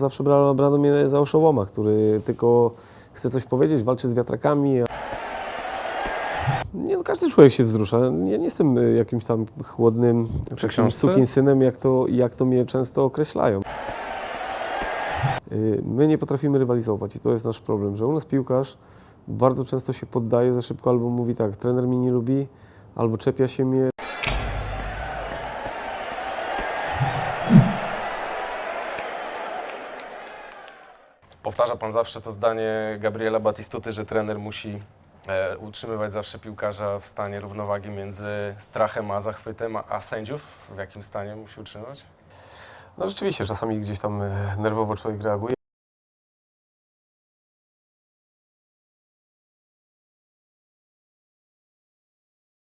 Zawsze brano, brano mnie za oszołoma, który tylko chce coś powiedzieć, walczy z wiatrakami. Nie, no, każdy człowiek się wzrusza. Ja nie jestem y, jakimś tam chłodnym jakimś książce? sukinsynem, jak to, jak to mnie często określają. Y, My nie potrafimy rywalizować i to jest nasz problem, że u nas piłkarz bardzo często się poddaje za szybko albo mówi tak, trener mnie nie lubi, albo czepia się mnie. Powtarza pan zawsze to zdanie Gabriela Batistuty, że trener musi e, utrzymywać zawsze piłkarza w stanie równowagi między strachem a zachwytem, a, a sędziów w jakim stanie musi utrzymywać? No rzeczywiście, czasami gdzieś tam y, nerwowo człowiek reaguje.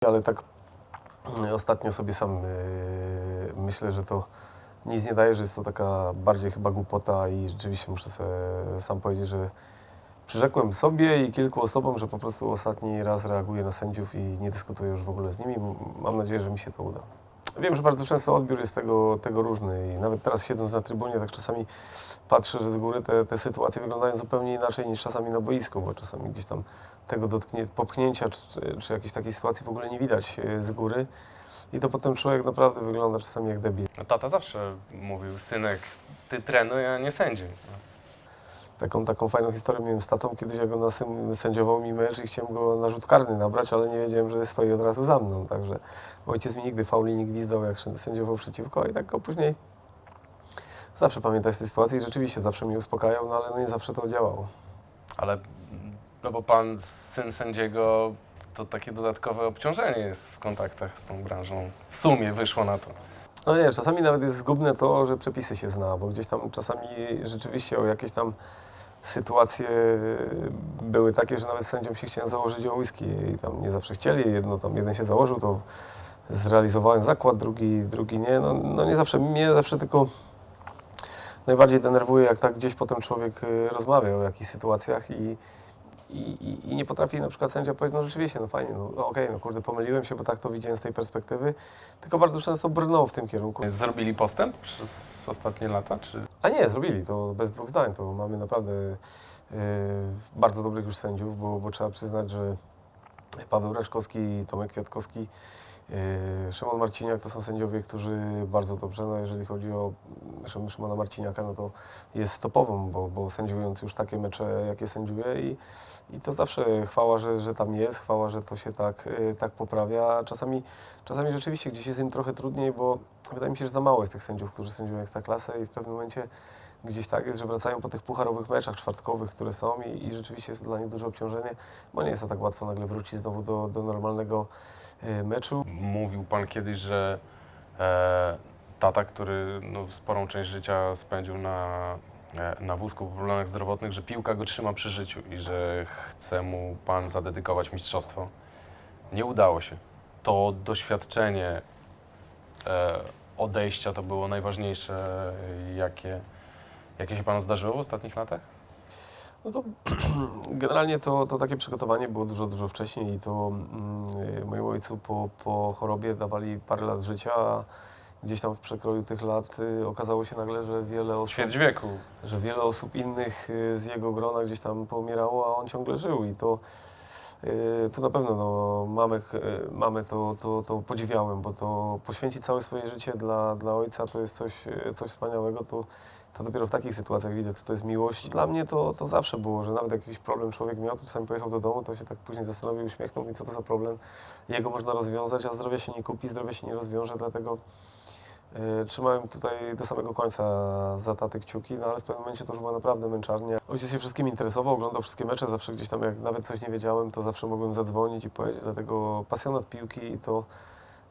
Ale tak y, ostatnio sobie sam y, myślę, że to nic nie daje, że jest to taka bardziej chyba głupota i rzeczywiście muszę sobie sam powiedzieć, że przyrzekłem sobie i kilku osobom, że po prostu ostatni raz reaguję na sędziów i nie dyskutuję już w ogóle z nimi. Mam nadzieję, że mi się to uda. Wiem, że bardzo często odbiór jest tego, tego różny i nawet teraz siedząc na trybunie, tak czasami patrzę, że z góry te, te sytuacje wyglądają zupełnie inaczej niż czasami na boisku, bo czasami gdzieś tam tego dotknie, popchnięcia czy, czy jakiejś takiej sytuacji w ogóle nie widać e, z góry i to potem człowiek naprawdę wygląda czasami jak debil. No, tata zawsze mówił, synek, ty trenuj, a nie sędziuj. Taką, taką fajną historię miałem z tatą, kiedyś jak on sędziował mi mecz i chciałem go na rzut karny nabrać, ale nie wiedziałem, że stoi od razu za mną, także ojciec mi nigdy fauli nie gwizdał, jak sędziował przeciwko i tak go później zawsze pamiętać tej sytuacji i rzeczywiście zawsze mnie uspokajał, no ale nie zawsze to działało. Ale no bo pan syn sędziego to takie dodatkowe obciążenie jest w kontaktach z tą branżą. W sumie wyszło na to. No nie, czasami nawet jest zgubne to, że przepisy się zna, bo gdzieś tam czasami rzeczywiście o jakieś tam sytuacje były takie, że nawet sędziom się chciałem założyć o whisky i tam nie zawsze chcieli, jedno tam jeden się założył, to zrealizowałem zakład, drugi, drugi nie, no, no nie zawsze, mnie zawsze tylko najbardziej denerwuje, jak tak gdzieś potem człowiek y, rozmawia o jakichś sytuacjach i, i, i, i nie potrafi na przykład sędzia powiedzieć, no rzeczywiście, no fajnie, no, no okej, no kurde, pomyliłem się, bo tak to widziałem z tej perspektywy, tylko bardzo często brnął w tym kierunku. Zrobili postęp przez ostatnie lata, czy A nie, zrobili to bez dwóch zdań. To mamy naprawdę e, bardzo dobrych już sędziów, bo, bo trzeba przyznać, że Paweł Reszkowski, Tomek Kwiatkowski, Szymon Marciniak to są sędziowie, którzy bardzo dobrze, no jeżeli chodzi o Szym- Szymona Marciniaka, no to jest topową, bo, bo sędziując już takie mecze, jakie sędziuje i, i to zawsze chwała, że, że tam jest, chwała, że to się tak, e, tak poprawia. Czasami, czasami rzeczywiście gdzieś jest im trochę trudniej, bo wydaje mi się, że za mało jest tych sędziów, którzy sędziują Ekstraklasę i w pewnym momencie gdzieś tak jest, że wracają po tych pucharowych meczach czwartkowych, które są i, i rzeczywiście jest to dla nich duże obciążenie, bo nie jest to tak łatwo nagle wrócić znowu do, do normalnego meczu. mówił pan kiedyś, że e, tata, który no, sporą część życia spędził na, e, na wózku po problemach zdrowotnych, że piłka go trzyma przy życiu i że chce mu pan zadedykować mistrzostwo. Nie udało się. To doświadczenie e, odejścia to było najważniejsze, jakie, jakie się panu zdarzyło w ostatnich latach? No to generalnie to, to takie przygotowanie było dużo, dużo wcześniej i to mm, mojemu ojcu po, po chorobie dawali parę lat życia, a gdzieś tam w przekroju tych lat y, okazało się nagle, że wiele osób... Ćwierć wieku. że wiele osób innych y, z jego grona gdzieś tam poumierało, a on ciągle żył i to, y, to na pewno no, mamy, mamy to, to, to podziwiałem, bo to poświęcić całe swoje życie dla, dla ojca to jest coś, coś wspaniałego, to, to dopiero w takich sytuacjach widać, co to jest miłość. Dla mnie to, to zawsze było, że nawet jak jakiś problem człowiek miał, to czasami pojechał do domu, to się tak później zastanowił, uśmiechnął mi, co to za problem. Jego można rozwiązać, a zdrowia się nie kupi, zdrowia się nie rozwiąże, dlatego E, Trzymałem tutaj do samego końca za taty kciuki, no ale w pewnym momencie to już była naprawdę męczarnia. Ojciec się wszystkim interesował, oglądał wszystkie mecze, zawsze gdzieś tam jak nawet coś nie wiedziałem, to zawsze mogłem zadzwonić i powiedzieć, dlatego pasjonat piłki i to,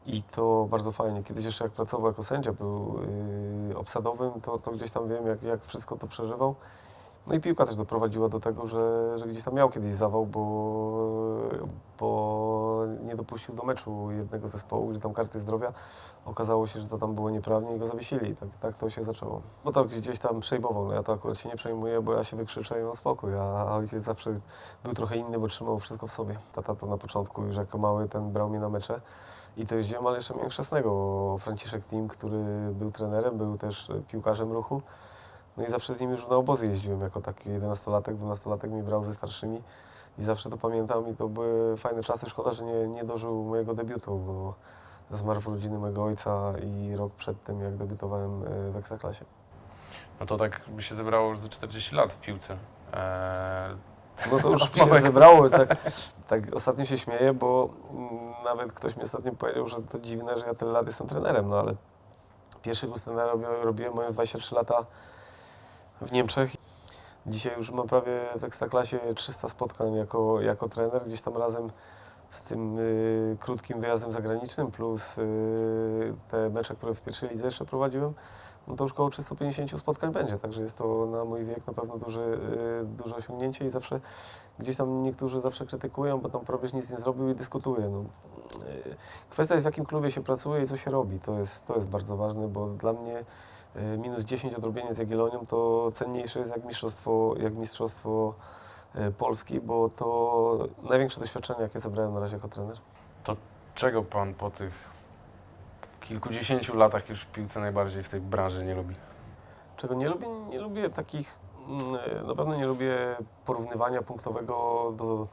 i to bardzo fajnie. Kiedyś jeszcze jak pracował jako sędzia, był yy, obsadowym, to, to gdzieś tam wiem, jak, jak wszystko to przeżywał. No i piłka też doprowadziła do tego, że, że gdzieś tam miał kiedyś zawał, bo, bo nie dopuścił do meczu jednego zespołu, gdzie tam karty zdrowia. Okazało się, że to tam było nieprawnie i go zawiesili. Tak, tak to się zaczęło. Bo to gdzieś tam przejmował. No ja to akurat się nie przejmuję, bo ja się wykrzyczę i mam spokój. A ojciec zawsze był trochę inny, bo trzymał wszystko w sobie. Tata to na początku już jako mały ten brał mnie na mecze. I to jeździłem, ale jeszcze miałem chrzestnego. Franciszek Tim, który był trenerem, był też piłkarzem ruchu. No i zawsze z nim już na obozy jeździłem jako taki 11-latek, 12-latek mi brał ze starszymi i zawsze to pamiętam i to były fajne czasy. Szkoda, że nie, nie dożył mojego debiutu, bo zmarł w rodziny mojego ojca i rok przed tym, jak debiutowałem e, w Ekstraklasie. No to tak by się zebrało już ze 40 lat w piłce. Eee, No to już się zebrało. Tak, tak ostatnio się śmieję, bo nawet ktoś mi ostatnio powiedział, że to dziwne, że ja tyle lat jestem trenerem, no ale pierwszy kurs trenera robiłem, robiłem mając 23 lata w Niemczech. Dzisiaj już mam prawie w Ekstraklasie 300 spotkań jako, jako trener, gdzieś tam razem z tym y, krótkim wyjazdem zagranicznym plus y, te mecze, które w pierwszej lidze jeszcze prowadziłem, no to już około 350 spotkań będzie, także jest to na mój wiek na pewno duże, y, duże osiągnięcie i zawsze gdzieś tam niektórzy zawsze krytykują, bo tam probierz nic nie zrobił i dyskutuje. No. Y, Kwestia jest w jakim klubie się pracuje i co się robi, to jest, to jest bardzo ważne, bo dla mnie minus 10 odrobienie z Jagiellonią to cenniejsze jest jak mistrzostwo, jak mistrzostwo y, Polski, bo to największe doświadczenie, jakie zebrałem na razie jako trener. czego pan po tych kilkudziesięciu latach już w piłce najbardziej w tej branży nie lubi? Czego nie lubię? Nie lubię takich, mm, na pewno nie lubię porównywania punktowego do,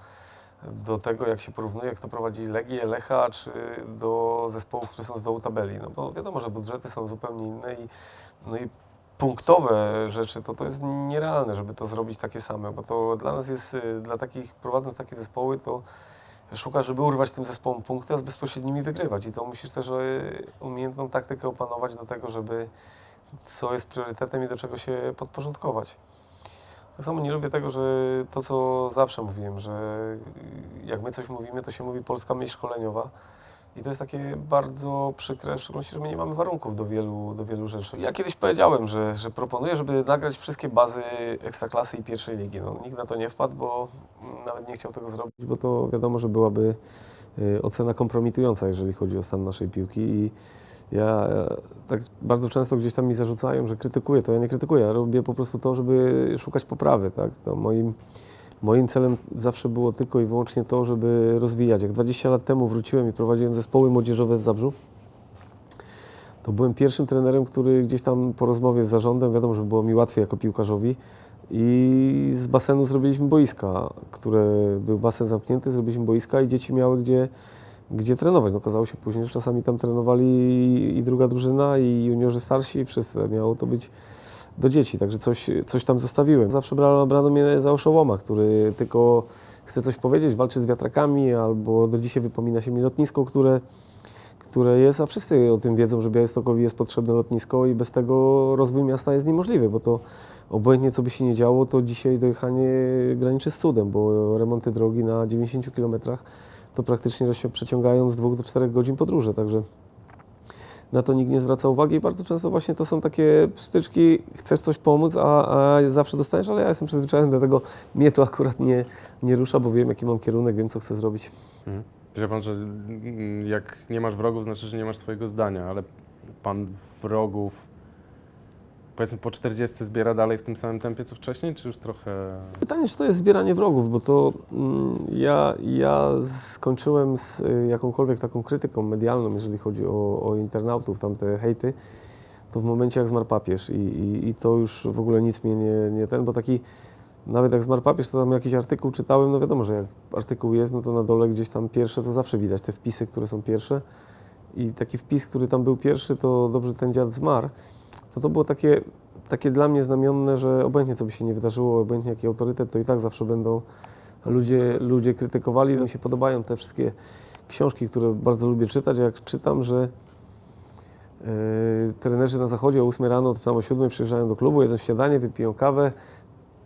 do tego, jak się porównuje, kto prowadzi Legię, Lecha, czy do zespołów, które są z dołu tabeli. No bo wiadomo, że budżety są zupełnie inne i, no i punktowe rzeczy, to to jest nierealne, żeby to zrobić takie same, bo to dla nas jest, y, dla takich, prowadząc takie zespoły, to szukasz, żeby urwać tym zespołom punkty, a z bezpośrednimi wygrywać i to musisz też y, umiejętną taktykę opanować do tego, żeby co jest priorytetem i do czego się podporządkować. Tak samo nie lubię tego, że to, co zawsze mówiłem, że jak my coś mówimy, to się mówi polska myśl szkoleniowa. I to jest takie bardzo przykre, w szczególności, że my nie mamy warunków do wielu, do wielu rzeczy. Ja kiedyś powiedziałem, że, że proponuję, żeby nagrać wszystkie bazy Ekstraklasy i pierwszej ligi. No, nikt na to nie wpadł, bo nawet nie chciał tego zrobić, bo to wiadomo, że byłaby y, ocena kompromitująca, jeżeli chodzi o stan naszej piłki. I ja e, tak bardzo często gdzieś tam mi zarzucają, że krytykuję, to ja nie krytykuję, ja robię po prostu to, żeby szukać poprawy, tak? To moim, moim celem zawsze było tylko i wyłącznie to, żeby rozwijać. Jak 20 lat temu wróciłem i prowadziłem zespoły młodzieżowe w Zabrzu, to byłem pierwszym trenerem, który gdzieś tam po rozmowie z zarządem, wiadomo, że było mi łatwiej jako piłkarzowi, i z basenu zrobiliśmy boiska, które był basen zamknięty, zrobiliśmy boiska i dzieci miały gdzie, gdzie trenować. No, okazało się później, że czasami tam trenowali i druga drużyna, i juniorzy starsi, i wszyscy. Miało to być do dzieci, także coś, coś tam zostawiłem. Zawsze brano, brano mnie za oszołoma, który tylko chce coś powiedzieć, walczy z wiatrakami, albo do dzisiaj wypomina się mi lotnisko, które, które jest, a wszyscy o tym wiedzą, że Białegostokowi jest potrzebne lotnisko i bez tego rozwój miasta jest niemożliwy, bo to obojętnie co by się nie działo, to dzisiaj dojechanie graniczy z cudem, bo remonty drogi na 90 km to praktycznie przeciągają z 2 do 4 godzin podróże, także na to nikt nie zwraca uwagi i bardzo często właśnie to są takie styczki, chcesz coś pomóc, a, a zawsze dostajesz, ale ja jestem przyzwyczajony do tego, mnie to akurat nie, nie rusza, bo wiem jaki mam kierunek, wiem co chcę zrobić. Mhm. Wie pan, że mm, jak nie masz wrogów, znaczy, że nie masz swojego zdania, ale pan wrogów powiedzmy po 40 zbiera dalej w tym samym tempie co wcześniej, czy już trochę... Pytanie, czy to jest zbieranie wrogów, bo to mm, ja, ja skończyłem z y, jakąkolwiek taką krytyką medialną, jeżeli chodzi o, o internautów, tam te hejty, to w momencie jak zmarł papież i, i, i to już w ogóle nic mnie nie, nie ten, bo taki, nawet jak zmarł papież, to tam jakiś artykuł czytałem, no wiadomo, że jak artykuł jest, no to na dole gdzieś tam pierwsze, to zawsze widać te wpisy, które są pierwsze i taki wpis, który tam był pierwszy, to dobrze ten dziad zmarł, to to było takie, takie dla mnie znamienne, że obojętnie co by się nie wydarzyło, obojętnie jaki autorytet, to i tak zawsze będą ludzie, ludzie krytykowali. Mi się podobają te wszystkie książki, które bardzo lubię czytać. Jak czytam, że yy, trenerzy na zachodzie o 8 rano, czy tam o 7 przyjeżdżają do klubu, jedzą śniadanie, wypiją kawę,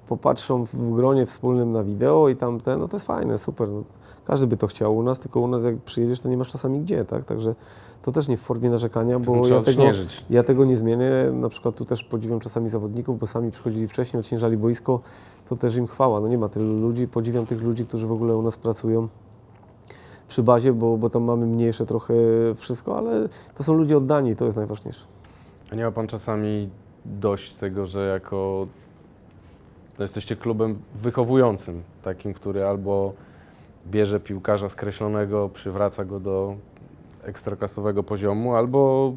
popatrzą w gronie wspólnym na wideo i tam ten, no to jest fajne, super. No, każdy by to chciał u nas, tylko u nas jak przyjedziesz, to nie masz czasami gdzie, tak? Także to też nie w formie narzekania, bo ja tego, ja tego nie zmienię. Na przykład tu też podziwiam czasami zawodników, bo sami przychodzili wcześniej, odciężali boisko, to też im chwała. No nie ma tylu ludzi, podziwiam tych ludzi, którzy w ogóle u nas pracują przy bazie, bo, bo tam mamy mniejsze trochę wszystko, ale to są ludzie oddani i to jest najważniejsze. A nie ma pan czasami dość tego, że jako no jesteście klubem wychowującym, takim, który albo bierze piłkarza skreślonego, przywraca go do ekstraklasowego poziomu, albo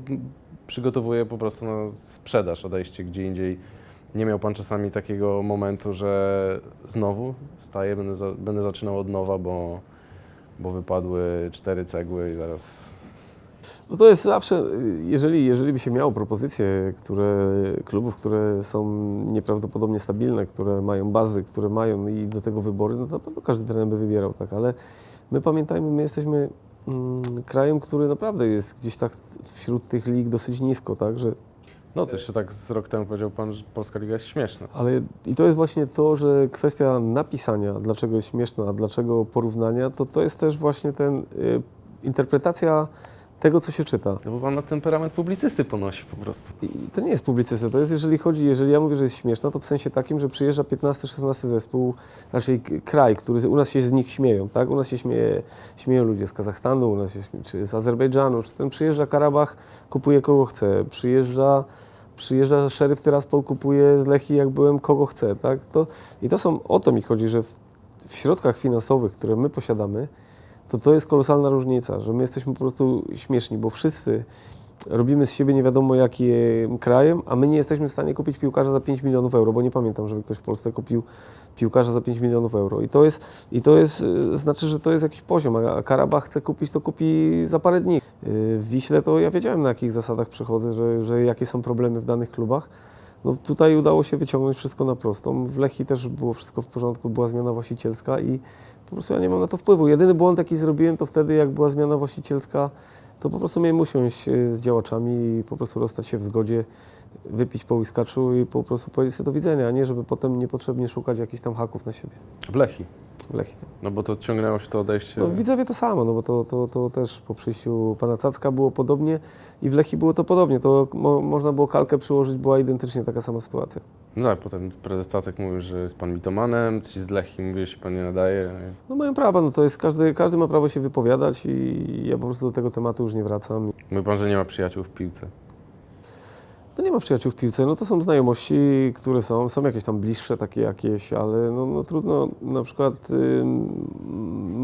przygotowuje po prostu na sprzedaż, odejście gdzie indziej. Nie miał Pan czasami takiego momentu, że znowu staję, będę, za, będę zaczynał od nowa, bo, bo wypadły cztery cegły i zaraz No to jest zawsze, jeżeli, jeżeli by się miało propozycje które, klubów, które są nieprawdopodobnie stabilne, które mają bazy, które mają i do tego wybory, no to na pewno każdy trener by wybierał, tak, ale my pamiętajmy, my jesteśmy mm, krajem, który naprawdę jest gdzieś tak wśród tych lig dosyć nisko, tak, że No to jeszcze tak z rok temu powiedział Pan, że Polska Liga jest śmieszna. Ale i to jest właśnie to, że kwestia napisania, dlaczego jest śmieszna, a dlaczego porównania, to to jest też właśnie ten, y, interpretacja tego, co się czyta. No bo Pan na temperament publicysty ponosi po prostu. I to nie jest publicystyka, to jest jeżeli chodzi, jeżeli ja mówię, że jest śmieszna, to w sensie takim, że przyjeżdża 15-16 zespół, raczej kraj, który u nas się z nich śmieją, tak? U nas się śmieje, śmieją ludzie z Kazachstanu, u nas się, czy z Azerbejdżanu, czy ten przyjeżdża Karabach, kupuje kogo chce, przyjeżdża przyjeżdża szeryf Tyraspol, kupuje z Lechii, jak byłem, kogo chce, tak? To, I to są, o to mi chodzi, że w, w środkach finansowych, które my posiadamy, to to jest kolosalna różnica, że my jesteśmy po prostu śmieszni, bo wszyscy robimy z siebie nie wiadomo jakim krajem, a my nie jesteśmy w stanie kupić piłkarza za 5 milionów euro, bo nie pamiętam, żeby ktoś w Polsce kupił piłkarza za 5 milionów euro. I to jest, i to jest y, znaczy, że to jest jakiś poziom, a Karabach chce kupić, to kupi za parę dni. Y, W Wiśle to ja wiedziałem na jakich zasadach przechodzę, że, że jakie są problemy w danych klubach. No tutaj udało się wyciągnąć wszystko na prostą. W Lechii też było wszystko w porządku, była zmiana właścicielska i po prostu ja nie mam na to wpływu. Jedyny błąd, jaki zrobiłem, to wtedy, jak była zmiana właścicielska, to po prostu miałem usiąść e, z działaczami i po prostu rozstać się w zgodzie, wypić po łyskaczu i po prostu powiedzieć sobie do widzenia, a nie żeby potem niepotrzebnie szukać jakichś tam haków na siebie. W Lechii. W Lechii. No bo to ciągnęło się to odejście. No, w Widzewie to samo, no bo to, to, to też po przyjściu pana Cacka było podobnie i w Lechii było to podobnie. To mo, można było kalkę przyłożyć, była identycznie taka sama sytuacja. No tak, potem prezes Cacek mówił, że jest Pan mitomanem, ci z Lechii mówił, że się Pan nie nadaje. No mają prawo, no to jest każdy, każdy ma prawo się wypowiadać i ja po prostu do tego tematu już nie wracam. Mówi Pan, że nie ma przyjaciół w piłce. No nie ma przyjaciół w piłce, no to są znajomości, które są, są jakieś tam bliższe takie jakieś, ale no, no trudno, na przykład ym,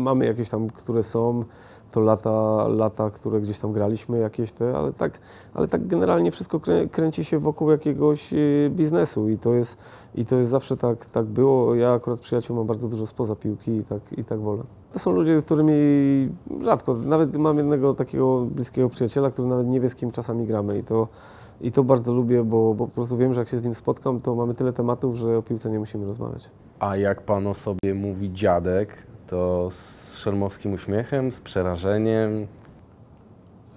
mamy jakieś tam, które są, to lata, lata, które gdzieś tam graliśmy jakieś te, ale tak, ale tak generalnie wszystko krę, kręci się wokół jakiegoś y, biznesu i to jest, i to jest zawsze tak, tak było. Ja akurat przyjaciół mam bardzo dużo spoza piłki i tak, i tak wolę. To są ludzie, z którymi rzadko, nawet mam jednego takiego bliskiego przyjaciela, który nawet nie wie, z kim czasami gramy i to, i to bardzo lubię, bo, bo po prostu wiem, że jak się z nim spotkam, to mamy tyle tematów, że o piłce nie musimy rozmawiać. A jak Pan o sobie mówi dziadek, to z szermowskim uśmiechem, z przerażeniem.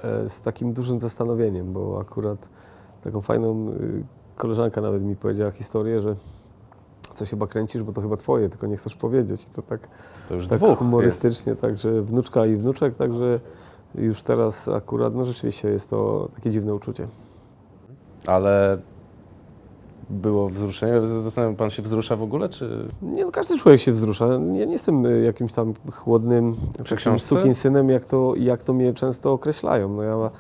E, Z takim dużym zastanowieniem, bo akurat taką fajną y, koleżanka nawet mi powiedziała historię, że coś chyba kręcisz, bo to chyba twoje, tylko nie chcesz powiedzieć. To tak, To już tak dwóch humorystycznie, także wnuczka i wnuczek, także już teraz akurat, no rzeczywiście jest to takie dziwne uczucie. Ale było wzruszenie. Zastanawiam Pan się wzrusza w ogóle, czy... Nie, no każdy człowiek się wzrusza. Ja nie jestem y, jakimś tam chłodnym, sukinsynem, jak to, jak to mnie często określają. No ja,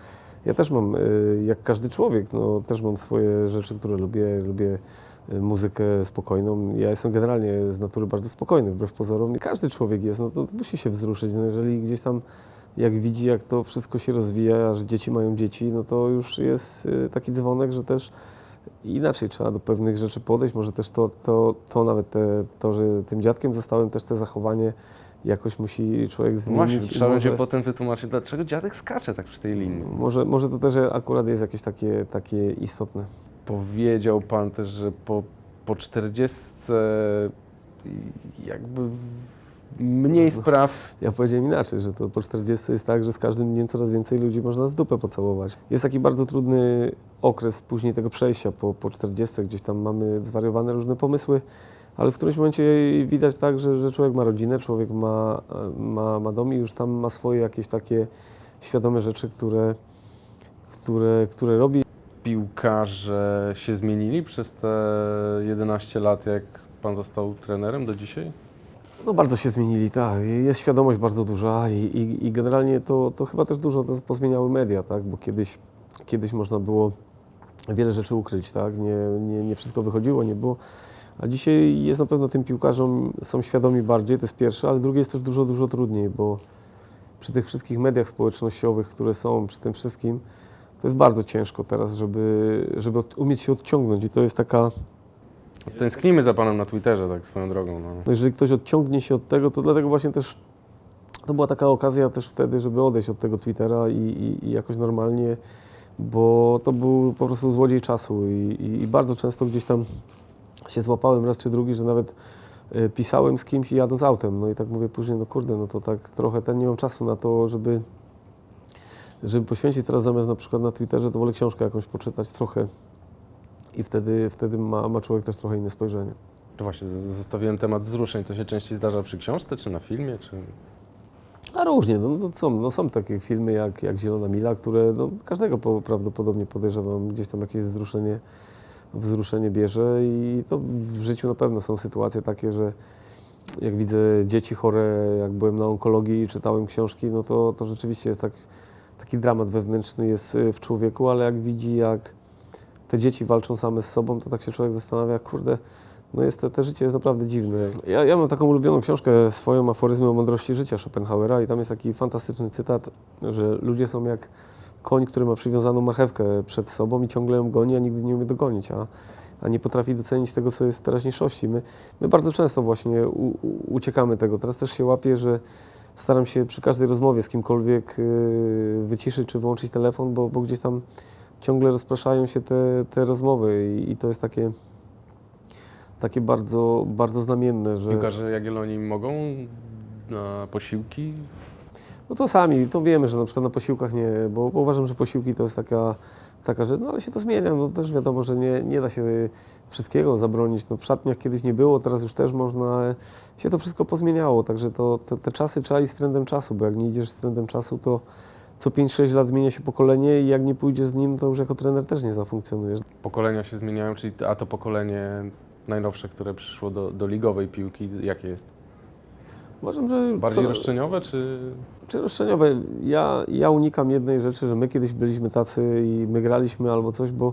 ja też mam, y, jak każdy człowiek, no też mam swoje rzeczy, które lubię. Lubię y, muzykę spokojną. Ja jestem generalnie z natury bardzo spokojny, wbrew pozorom. I każdy człowiek jest, no to musi się wzruszyć. No jeżeli gdzieś tam jak widzi, jak to wszystko się rozwija, że dzieci mają dzieci, no to już jest y, taki dzwonek, że też inaczej trzeba do pewnych rzeczy podejść. Może też to, to, to nawet te, to, że tym dziadkiem zostałem, też te zachowanie jakoś musi człowiek zmienić. właśnie, trzeba będzie może, potem wytłumaczyć, dlaczego dziadek skacze tak przy tej linii. może, może to też akurat jest jakieś takie, takie istotne. Powiedział Pan też, że po, po 40 jakby mniej spraw. Ja powiedziałem inaczej, że to po 40 jest tak, że z każdym dniem coraz więcej ludzi można z dupę pocałować. Jest taki bardzo trudny okres później tego przejścia po, po 40, gdzieś tam mamy zwariowane różne pomysły, ale w którymś momencie widać tak, że, że człowiek ma rodzinę, człowiek ma, ma, ma dom i już tam ma swoje jakieś takie świadome rzeczy, które, które, które robi. Piłkarze się zmienili przez te 11 lat, jak Pan został trenerem do dzisiaj? No bardzo się zmienili, tak. Jest świadomość bardzo duża i, i, i generalnie to, to chyba też dużo to pozmieniały media, tak? Bo kiedyś, kiedyś można było wiele rzeczy ukryć, tak? Nie, nie, nie wszystko wychodziło, nie było. A dzisiaj jest na pewno tym piłkarzom są świadomi bardziej, to jest pierwsze, ale drugie jest też dużo, dużo trudniej, bo przy tych wszystkich mediach społecznościowych, które są, przy tym wszystkim, to jest bardzo ciężko teraz, żeby, żeby umieć się odciągnąć i to jest taka Tęsknimy za panem na Twitterze, tak swoją drogą. No. No jeżeli ktoś odciągnie się od tego, to dlatego właśnie też to była taka okazja też wtedy, żeby odejść od tego Twittera i, i, i jakoś normalnie, bo to był po prostu złodziej czasu i, i, i bardzo często gdzieś tam się złapałem raz czy drugi, że nawet y, pisałem z kimś jadąc autem, no i tak mówię później, no kurde, no to tak trochę ten nie mam czasu na to, żeby żeby poświęcić teraz zamiast na przykład na Twitterze, to wolę książkę jakąś poczytać trochę i wtedy, wtedy ma, ma człowiek też trochę inne spojrzenie. To właśnie, zostawiłem temat wzruszeń. To się częściej zdarza przy książce, czy na filmie, czy... A różnie, no, no, są, no są takie filmy jak, jak Zielona Mila, które no, każdego po, prawdopodobnie podejrzewam, gdzieś tam jakieś wzruszenie, wzruszenie bierze i to w życiu na pewno są sytuacje takie, że jak widzę dzieci chore, jak byłem na onkologii i czytałem książki, no to, to rzeczywiście jest tak, taki dramat wewnętrzny jest y, w człowieku, ale jak widzi, jak te dzieci walczą same z sobą, to tak się człowiek zastanawia, kurde, no jest te, życie jest naprawdę dziwne. Ja, ja mam taką ulubioną książkę swoją, Aforyzmy o mądrości życia Schopenhauera i tam jest taki fantastyczny cytat, że ludzie są jak koń, który ma przywiązaną marchewkę przed sobą i ciągle ją goni, a nigdy nie umie dogonić, a, a nie potrafi docenić tego, co jest w teraźniejszości. My, my bardzo często właśnie u, u, uciekamy tego. Teraz też się łapię, że staram się przy każdej rozmowie z kimkolwiek yy, wyciszyć czy wyłączyć telefon, bo, bo gdzieś tam ciągle rozpraszają się te, te rozmowy i, i to jest takie, takie bardzo, bardzo znamienne, że... Piłkarze Jagiellonii mogą na posiłki? No to sami, to wiemy, że na przykład na posiłkach nie, bo, bo uważam, że posiłki to jest taka, taka rzecz, no ale się to zmienia, no też wiadomo, że nie, nie da się wszystkiego zabronić, no w szatniach kiedyś nie było, teraz już też można, się to wszystko pozmieniało, także to, te, te czasy trzeba iść z trendem czasu, bo jak nie idziesz z trendem czasu, to co 5-6 lat zmienia się pokolenie i jak nie pójdziesz z nim, to już jako trener też nie zafunkcjonujesz. Pokolenia się zmieniają, czyli a to pokolenie najnowsze, które przyszło do, do ligowej piłki, jakie jest? Uważam, że Bardziej co- roszczeniowe, czy... Czy roszczeniowe? Ja, ja unikam jednej rzeczy, że my kiedyś byliśmy tacy i my graliśmy albo coś, bo,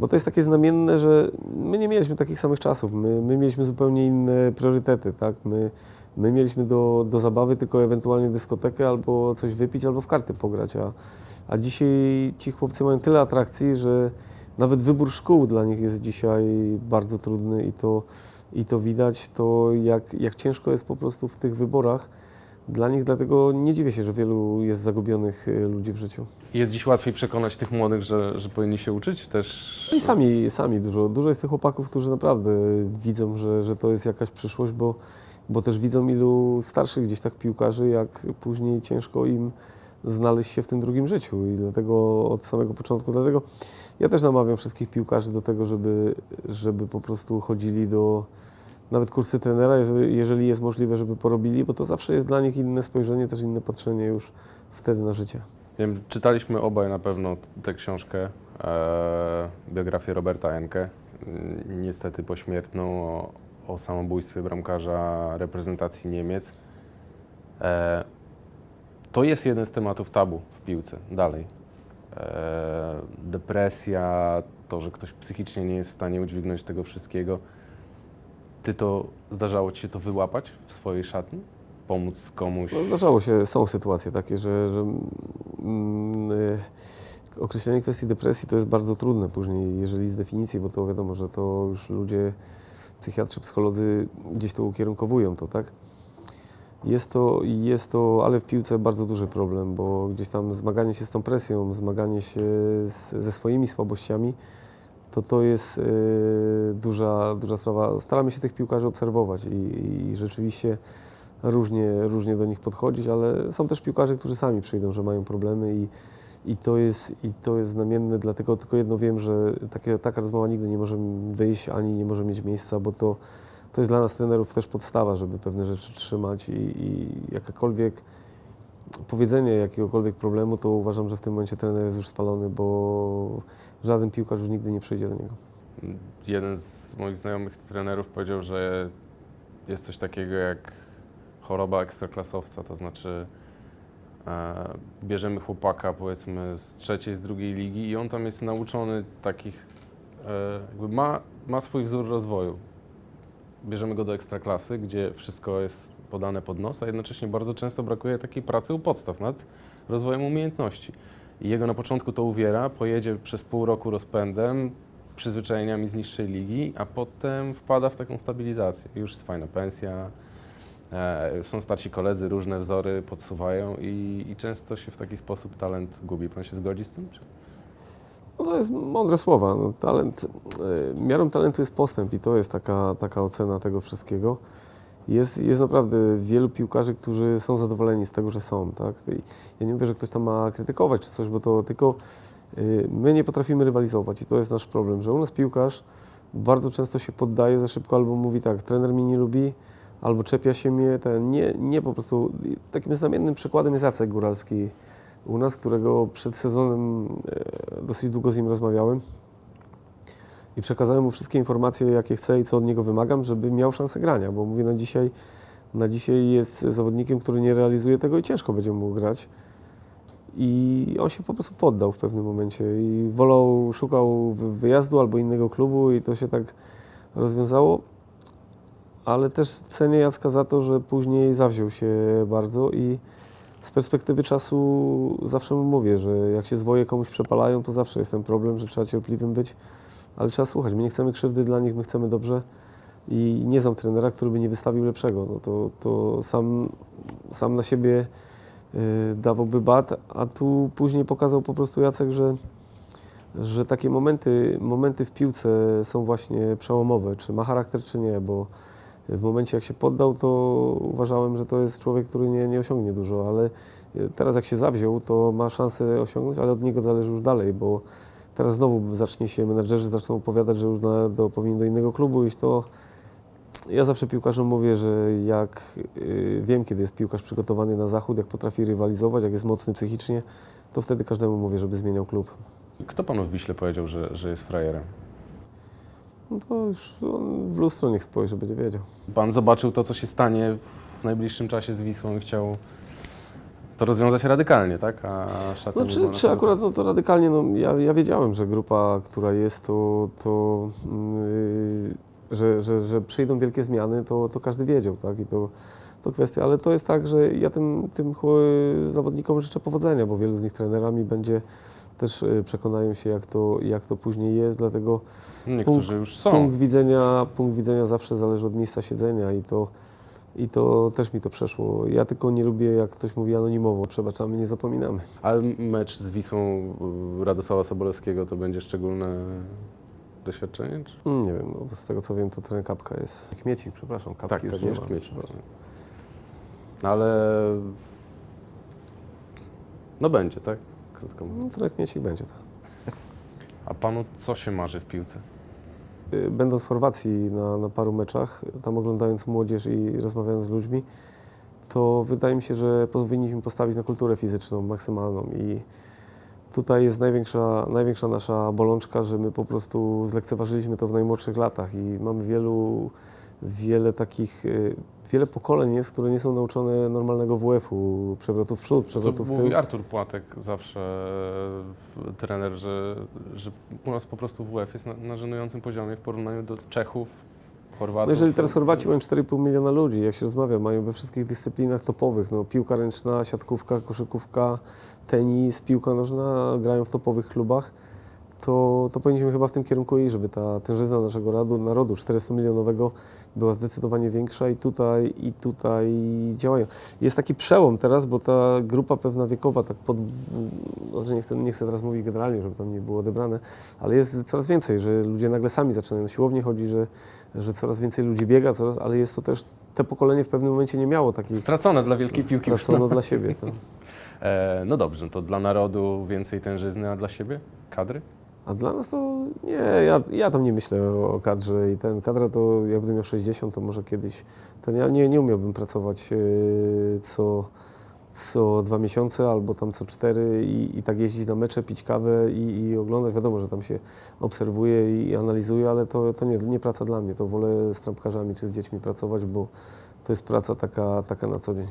bo to jest takie znamienne, że my nie mieliśmy takich samych czasów. My, my mieliśmy zupełnie inne priorytety, tak? My, my mieliśmy do, do zabawy tylko ewentualnie dyskotekę albo coś wypić, albo w karty pograć, a, a dzisiaj ci chłopcy mają tyle atrakcji, że nawet wybór szkół dla nich jest dzisiaj bardzo trudny i to, i to widać, to jak, jak ciężko jest po prostu w tych wyborach dla nich, dlatego nie dziwię się, że wielu jest zagubionych y, ludzi w życiu. Jest dziś łatwiej przekonać tych młodych, że, że powinni się uczyć też? No i sami, sami dużo, dużo jest tych chłopaków, którzy naprawdę widzą, że, że to jest jakaś przyszłość, bo, bo też widzą ilu starszych gdzieś tak piłkarzy, jak później ciężko im znaleźć się w tym drugim życiu i dlatego od samego początku, dlatego ja też namawiam wszystkich piłkarzy do tego, żeby, żeby po prostu chodzili do nawet kursy trenera, jeżeli, jeżeli jest możliwe, żeby porobili, bo to zawsze jest dla nich inne spojrzenie, też inne patrzenie już wtedy na życie. Wiem, czytaliśmy obaj na pewno tę książkę, e, biografię Roberta Enke, niestety pośmiertną, o, o samobójstwie bramkarza reprezentacji Niemiec. E, to jest jeden z tematów tabu w piłce, dalej. E, depresja, to, że ktoś psychicznie nie jest w stanie udźwignąć tego wszystkiego. Ty to, zdarzało Ci się to wyłapać w swojej szatni? Pomóc komuś? No, zdarzało się, są sytuacje takie, że, że mm, y, określenie kwestii depresji to jest bardzo trudne później, jeżeli z definicji, bo to wiadomo, że to już ludzie, psychiatrzy, psycholodzy gdzieś to ukierunkowują to, tak? Jest to, jest to, ale w piłce bardzo duży problem, bo gdzieś tam zmaganie się z tą presją, zmaganie się z, ze swoimi słabościami, to to jest y, duża, duża sprawa. Staramy się tych piłkarzy obserwować i, i rzeczywiście różnie, różnie do nich podchodzić, ale są też piłkarze, którzy sami przyjdą, że mają problemy i, i, to, jest, i to jest znamienne, dlatego tylko jedno wiem, że takie, taka rozmowa nigdy nie może wyjść, ani nie może mieć miejsca, bo to, to jest dla nas trenerów też podstawa, żeby pewne rzeczy trzymać i, i jakakolwiek powiedzenie jakiegokolwiek problemu, to uważam, że w tym momencie trener jest już spalony, bo żaden piłkarz już nigdy nie przyjdzie do niego. Jeden z moich znajomych trenerów powiedział, że jest coś takiego jak choroba ekstraklasowca, to znaczy e, bierzemy chłopaka powiedzmy z trzeciej, z drugiej ligi i on tam jest nauczony takich, e, jakby ma, ma swój wzór rozwoju. Bierzemy go do ekstraklasy, gdzie wszystko jest podane pod nos, a jednocześnie bardzo często brakuje takiej pracy u podstaw nad rozwojem umiejętności. I jego na początku to uwiera, pojedzie przez pół roku rozpędem, przyzwyczajeniami z niższej ligi, a potem wpada w taką stabilizację. Już jest fajna pensja, e, są starsi koledzy, różne wzory podsuwają i, i często się w taki sposób talent gubi. Pan się zgodzi z tym? Czy? No to jest mądre słowa. No, talent, y, miarą talentu jest postęp i to jest taka, taka ocena tego wszystkiego. Jest, jest naprawdę wielu piłkarzy, którzy są zadowoleni z tego, że są. Tak? Ja nie mówię, że ktoś tam ma krytykować czy coś, bo to tylko y, my nie potrafimy rywalizować i to jest nasz problem, że u nas piłkarz bardzo często się poddaje za szybko albo mówi tak, trener mnie nie lubi, albo czepia się mnie, ten, nie, nie po prostu. Takim znamiennym przykładem jest Jacek Góralski u nas, którego przed sezonem e, dosyć długo z nim rozmawiałem i przekazałem mu wszystkie informacje, jakie chcę i co od niego wymagam, żeby miał szansę grania, bo mówię na dzisiaj, na dzisiaj jest zawodnikiem, który nie realizuje tego i ciężko będzie mu grać. I on się po prostu poddał w pewnym momencie i wolał, szukał wy- wyjazdu albo innego klubu i to się tak rozwiązało. Ale też cenię Jacka za to, że później zawziął się bardzo i z perspektywy czasu zawsze mu mówię, że jak się zwoje komuś przepalają, to zawsze jest ten problem, że trzeba cierpliwym być, ale trzeba słuchać. My nie chcemy krzywdy dla nich, my chcemy dobrze i nie znam trenera, który by nie wystawił lepszego. No to, to sam, sam na siebie y, dawałby bat, a tu później pokazał po prostu Jacek, że, że takie momenty, momenty w piłce są właśnie przełomowe, czy ma charakter, czy nie, bo w momencie jak się poddał, to uważałem, że to jest człowiek, który nie, nie osiągnie dużo, ale teraz jak się zawziął, to ma szansę osiągnąć, ale od niego zależy już dalej, bo teraz znowu zacznie się, menadżerzy zaczną opowiadać, że już na, do, powinien do innego klubu iść, to ja zawsze piłkarzom mówię, że jak y, wiem, kiedy jest piłkarz przygotowany na zachód, jak potrafi rywalizować, jak jest mocny psychicznie, to wtedy każdemu mówię, żeby zmieniał klub. Kto panu w Wiśle powiedział, że, że jest frajerem? No to już on w lustro niech spojrzy, będzie wiedział. Pan zobaczył to, co się stanie w najbliższym czasie z Wisłą i chciał to rozwiązać radykalnie, tak? A No, czy, czy akurat no, to radykalnie, no, ja, ja wiedziałem, że grupa, która jest, to, to yy, że, że, że przyjdą wielkie zmiany, to, to każdy wiedział, tak? I to, to kwestia, ale to jest tak, że ja tym, tym zawodnikom życzę powodzenia, bo wielu z nich trenerami będzie też yy, przekonają się, jak to, jak to później jest, dlatego Niektórzy już są. punkt widzenia, punkt widzenia zawsze zależy od miejsca siedzenia i to, i to też mi to przeszło. Ja tylko nie lubię, jak ktoś mówi anonimowo, przebaczamy, nie zapominamy. Ale mecz z Wisłą y, Radosława Sobolewskiego to będzie szczególne doświadczenie? Czy? Mm, Nie wiem, no, z tego co wiem, to trener Kapka jest. Kmiecik, przepraszam, Kapki Tak, już nie Kazimierz ma. Kmiecik. przepraszam. No ale no będzie, tak? Krótko mówiąc. No, trener Kmiecik będzie to. A panu co się marzy w piłce? Y, Będąc w Chorwacji na, na paru meczach, tam oglądając młodzież i rozmawiając z ludźmi, to wydaje mi się, że powinniśmy postawić na kulturę fizyczną maksymalną. I tutaj jest największa, największa nasza bolączka, że my po prostu zlekceważyliśmy to w najmłodszych latach i mamy wielu, wiele takich, y, wiele pokoleń jest, które nie są nauczone normalnego WF-u, przewrotu w przód, To przewrotu w tył. mówi Artur Płatek zawsze, w- trener, że, że u nas po prostu WF jest na, na żenującym poziomie w porównaniu do Czechów, Chorwatów. No jeżeli teraz Chorwaci mają 4,5 miliona ludzi, jak się rozmawia, mają we wszystkich dyscyplinach topowych, no, piłka ręczna, siatkówka, koszykówka, tenis, piłka nożna, grają w topowych klubach, to, to powinniśmy chyba w tym kierunku iść, żeby ta tężyzna naszego radu, narodu 400-milionowego była zdecydowanie większa i tutaj, i tutaj działają. Jest taki przełom teraz, bo ta grupa pewna wiekowa, tak pod, nie chcę, nie chcę teraz mówić generalnie, żeby tam nie było odebrane, ale jest coraz więcej, że ludzie nagle sami zaczynają na siłownię chodzić, że, że coraz więcej ludzi biega, coraz, ale jest to też, te pokolenie w pewnym momencie nie miało takich Stracone dla wielkiej piłki. stracono dla siebie. To. E, no dobrze, to dla narodu więcej tężyzny, a dla siebie kadry? A dla nas to nie, ja, ja tam nie myślę o kadrze i ten kadra to jak będę miał 60, to może kiedyś, ten ja nie, nie umiałbym pracować yy, co, co dwa miesiące albo tam co cztery i, i tak jeździć na mecze, pić kawę i, i oglądać. Wiadomo, że tam się obserwuje i analizuje, ale to, to nie, nie praca dla mnie. To wolę z trampkarzami czy z dziećmi pracować, bo to jest praca taka, taka na co dzień.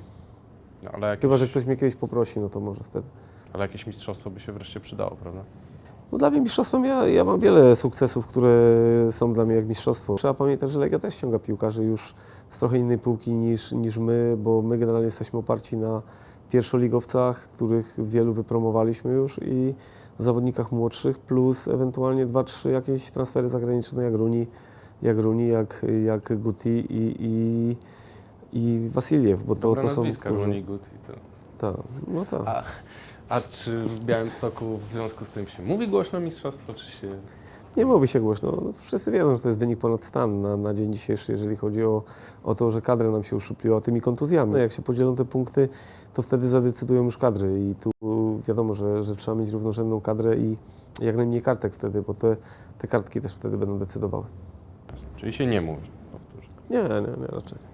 No, ale, jakieś, Chyba, że ktoś mnie kiedyś poprosi, no to może wtedy. ale jakieś mistrzostwo by się wreszcie przydało, prawda? No dla mnie mistrzostwem, ja, ja mam wiele sukcesów, które są dla mnie jak mistrzostwo. Trzeba pamiętać, że Legia też ściąga piłkarzy już z trochę innej półki niż, niż my, bo my generalnie jesteśmy oparci na pierwszoligowcach, których wielu wypromowaliśmy już i zawodnikach młodszych, plus ewentualnie dwa, trzy jakieś transfery zagraniczne jak Runi, jak, Runi, jak, jak Guti i, i, i Wasiliew, bo to, Dobre to są... nazwiska, którzy- Rooney, Guti. To. Tak, no tak. A, a czy w Białymstoku w związku z tym się mówi głośno mistrzostwo, czy się... Nie mówi się głośno. No, wszyscy wiedzą, że to jest wynik ponad stan na, na dzień dzisiejszy, jeżeli chodzi o, o to, że kadra nam się uszczupliła tymi kontuzjami. No, jak się podzielą te punkty, to wtedy zadecydują już kadry i tu wiadomo, że, że trzeba mieć równorzędną kadrę i jak najmniej kartek wtedy, bo te, te kartki też wtedy będą decydowały. Czyli się nie mówi. powtórzę. Nie, nie, nie, raczej.